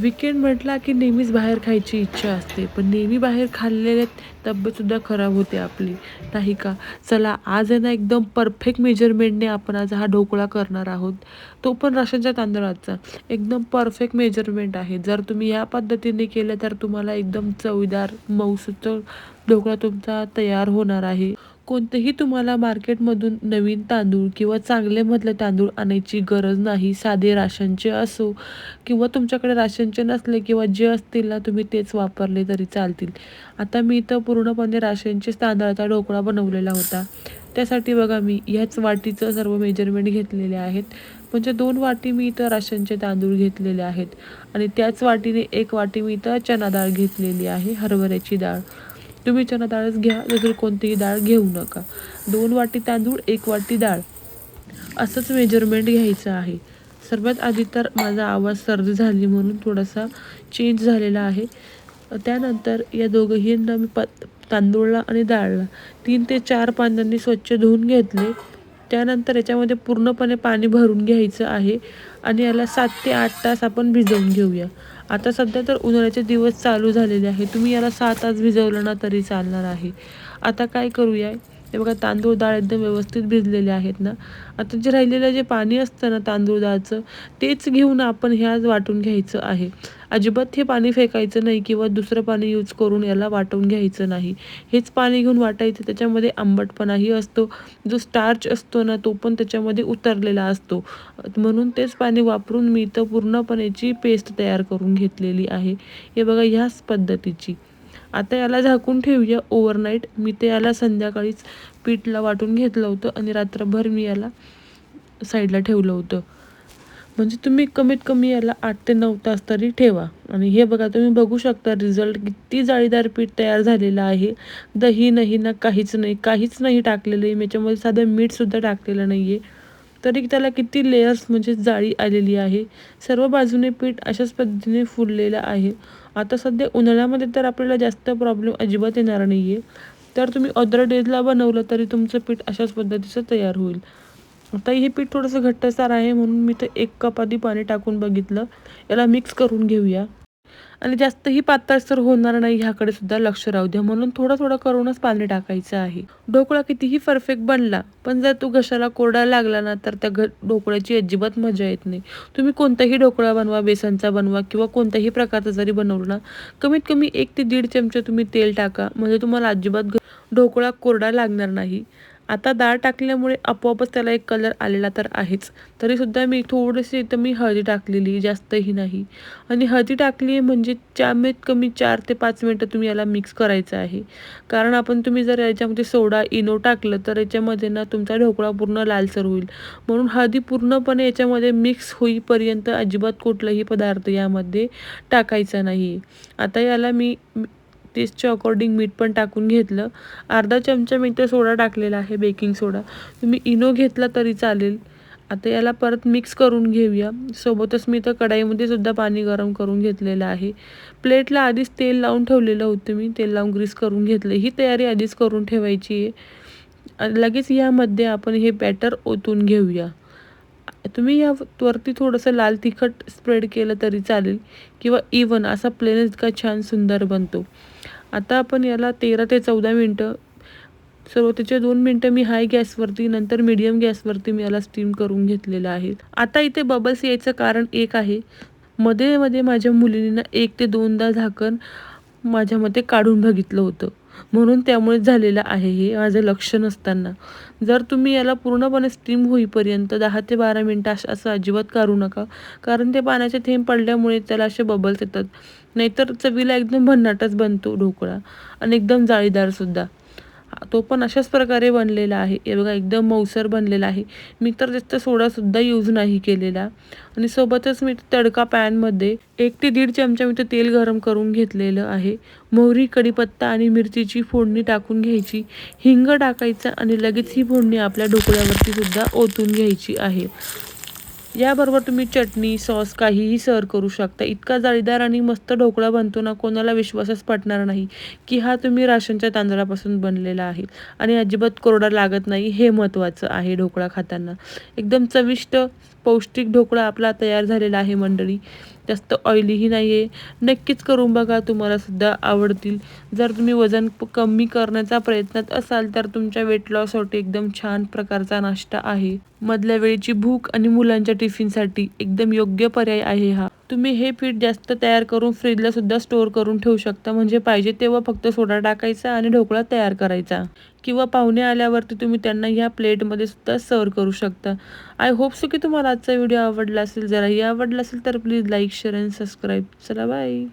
Weekend म्हटला की नेहमीच बाहेर खायची इच्छा असते. पण नेहमी बाहेर खाल्लेले तब्येतसुद्धा खराब होते आपली. नाही का? चला आज आहे ना एकदम परफेक्ट मेजरमेंटने आपण आज हा ढोकळा करणार आहोत. तो पण राशनच्या तांदळाचा. एकदम परफेक्ट मेजरमेंट आहे. जर तुम्ही ह्या पद्धतीने केलं तर तुम्हाला एकदम चवीदार मऊसूत ढोकळा तुमचा तयार होणार आहे. कोणतेही तुम्हाला मार्केटमधून नवीन तांदूळ किंवा चांगले तांदूळ आणायची गरज नाही साधे राशनचे असो किंवा तुमच्याकडे राशनचे नसले किंवा जे असतील ना तुम्ही तेच वापरले तरी चालतील. आता मी इथं पूर्णपणे राशनचेच तांदळाचा ढोकळा बनवलेला होता. त्यासाठी बघा मी ह्याच वाटीचं सर्व मेजरमेंट घेतलेले आहेत. म्हणजे दोन वाटी मी इथं राशनचे तांदूळ घेतलेले आहेत. आणि त्याच वाटीने एक वाटी मी इथं चना डाळ घेतलेली आहे हरभऱ्याची डाळ. तुम्ही चना डाळच घ्या नंतर कोणतीही डाळ घेऊ नका. दोन वाटी तांदूळ एक वाटी डाळ. असंच मेजरमेंट घ्यायचं आहे. सर्वात आधी तर माझा आवाज सर्दी झाली म्हणून थोडासा चेंज झालेला आहे. त्यानंतर या दोघंहींना मी प तांदूळला आणि डाळला तीन ते चार पानांनी स्वच्छ धुवून घेतले. त्यानंतर याच्यामध्ये पूर्णपणे पाणी भरून घ्यायचं आहे. आणि याला सात ते आठ तास आपण भिजवून घेऊया. आता सध्या तर उन्हाळ्याचे दिवस चालू झालेले आहे. तुम्ही याला सहा तास भिजवलं ना तरी चालणार आहे. आता काय करूया? ते बघा तांदूळ डाळ एकदम व्यवस्थित भिजलेले आहेत ना. आता जे राहिलेलं जे पाणी असतं ना तांदूळ डाळचं तेच घेऊन आपण ह्याच वाटून घ्यायचं आहे. अजिबात हे पाणी फेकायचं नाही किंवा दुसरं पाणी यूज करून याला वाटून घ्यायचं नाही. हेच पाणी घेऊन वाटायचं त्याच्यामध्ये आंबटपणाही असतो. जो स्टार्च असतो ना तो पण त्याच्यामध्ये उतरलेला असतो. म्हणून तेच पाणी वापरून मी तर पूर्णपणेची पेस्ट तयार करून घेतलेली आहे. हे बघा ह्याच पद्धतीची. आता याला झाकून ठेवूया. ओव्हरनाईट मी ते याला संध्याकाळीच पीठला वाटून घेतलं होतं आणि रात्रभर मी याला साईडला ठेवलं होतं. म्हणजे तुम्ही कमीत कमी याला आठ ते नऊ तास तरी ठेवा. आणि हे बघा तुम्ही बघू शकता रिझल्ट किती जाळीदार पीठ तयार झालेलं आहे. दही नाही ना काहीच नाही काहीच नाही टाकलेलं आहे. याच्यामध्ये साधं मीठसुद्धा टाकलेलं नाही आहे तरी त्याला किती लेयर्स म्हणजे जाळी आलेली आहे. सर्व बाजूने पीठ अशाच पद्धतीने फुललेलं आहे. आता सध्या उन्हाळ्यामध्ये तर आपल्याला जास्त प्रॉब्लेम अजिबात येणार नाही आहे तर तुम्ही अदर डेजला बनवलं तरी तुमचं पीठ अशाच पद्धतीचं तयार होईल. आता हे पीठ थोडंसं घट्टसार आहे म्हणून मी तर एक कप आधी पाणी टाकून बघितलं. याला मिक्स करून घेऊया. आणि जास्तही पातळसर होणार नाही ह्याकडे सुद्धा लक्ष राहू द्या. म्हणून थोडं थोडं करूनच पाणी टाकायचं आहे. ढोकळा कितीही परफेक्ट बनला पण जर तो घशाला कोरडा लागला ना तर त्या घ ढोकळ्याची अजिबात मजा येत नाही. तुम्ही कोणताही ढोकळा बनवा बेसनचा बनवा किंवा कोणत्याही प्रकारचा जरी बनवला ना कमीत कमी एक ते दीड चमचे तुम्ही तेल टाका. म्हणजे तुम्हाला अजिबात ढोकळा कोरडा लागणार नाही. आता डाळ टाकल्यामुळे आपोआपच त्याला एक कलर आलेला तर आहेच. तरीसुद्धा मी थोडीशी इथं मी हळदी टाकलेली जास्तही नाही. आणि हळदी टाकली आहे म्हणजे कमीत कमी चार ते पाच मिनटं तुम्ही याला मिक्स करायचं आहे. कारण आपण तुम्ही जर याच्यामध्ये सोडा इनो टाकलं तर याच्यामध्ये ना तुमचा ढोकळा पूर्ण लालसर होईल. म्हणून हळदी पूर्णपणे याच्यामध्ये मिक्स होईपर्यंत अजिबात कुठलाही पदार्थ यामध्ये टाकायचा नाही. आता याला मी टेस्टच्या अकॉर्डिंग मीठ पण टाकून घेतलं. अर्धा चमचा मी ते सोडा टाकलेला आहे बेकिंग सोडा तुम्ही इनो घेतला तरी चालेल. आता याला परत मिक्स करून घेऊया. सोबतच मी तर कढाईमध्ये सुद्धा पाणी गरम करून घेतलेलं आहे. प्लेटला आधीच तेल लावून ठेवलेलं होतं मी. तेल लावून ग्रीस करून घेतलं. ही तयारी आधीच करून ठेवायची आहे. लगेच यामध्ये आपण हे बॅटर ओतून घेऊया. तुम्ही यावरती थोडंसं लाल तिखट स्प्रेड केलं तरी चालेल किंवा इवन असा प्लेन इतका छान सुंदर बनतो. आता आपण याला तेरा ते चौदा मिनटं सुरुवातीचे दोन मिनटं मी हाय गॅसवरती नंतर मीडियम गॅसवरती मी याला स्टीम करून घेतलेलं आहे. आता इथे बबल्स यायचं कारण एक आहे. मध्ये मध्ये माझ्या मुलींना एक ते दोनदा झाकण माझ्या मते काढून बघितलं होतं. म्हणून त्यामुळे झालेलं आहे हे माझं लक्ष नसताना. जर तुम्ही याला पूर्णपणे स्टीम होईपर्यंत दहा ते बारा मिनटं असं असं अजिबात काढू नका. कारण ते पाण्याचे थेंब पडल्यामुळे त्याला असे बबल्स येतात. नाहीतर चवीला एकदम भन्नाटच बनतो ढोकळा. आणि एकदम जाळीदारसुद्धा तो पण अशाच प्रकारे बनलेला आहे. हे बघा एकदम मऊसर बनलेला आहे. मी तर जास्त सोडासुद्धा यूज नाही केलेला. आणि सोबतच मी तडका पॅनमध्ये एक ते दीड चमचा मी तेल गरम करून घेतलेलं आहे. मोहरी कढीपत्ता आणि मिरचीची फोडणी टाकून घ्यायची. हिंग टाकायचं आणि लगेच ही फोडणी आपल्या ढोकळ्यावरती सुद्धा ओतून घ्यायची आहे. याबरोबर तुम्ही चटणी सॉस काहीही सर्व करू शकता. इतका जाळीदार आणि मस्त ढोकळा बनतो ना कोणाला विश्वासच पटणार नाही की हा तुम्ही राशनच्या तांदळापासून बनलेला आहे. आणि अजिबात कोरडा लागत नाही हे महत्त्वाचं आहे ढोकळा खाताना. एकदम चविष्ट पौष्टिक ढोकळा आपला तयार झालेला आहे मंडळी. जास्त ऑइलीही नाही आहे नक्कीच करून बघा तुम्हाला सुद्धा आवडतील. जर तुम्ही वजन कमी करण्याचा प्रयत्नात असाल तर तुमच्या वेट लॉससाठी एकदम छान प्रकारचा नाश्ता आहे. मधल्या वेळेची भूक आणि मुलांच्या टिफिनसाठी एकदम योग्य पर्याय आहे हा. तुम्ही हे पीठ जास्त तयार करून फ्रीजलासुद्धा स्टोअर करून ठेवू शकता. म्हणजे पाहिजे तेव्हा फक्त सोडा टाकायचा आणि ढोकळा तयार करायचा. किंवा पाहुणे आल्यावरती तुम्ही त्यांना ह्या प्लेटमध्ये सुद्धा सर्व करू शकता. आय होप सो की तुम्हाला आजचा व्हिडिओ आवडला असेल. जरा हे आवडला असेल तर please like share and subscribe चला बाय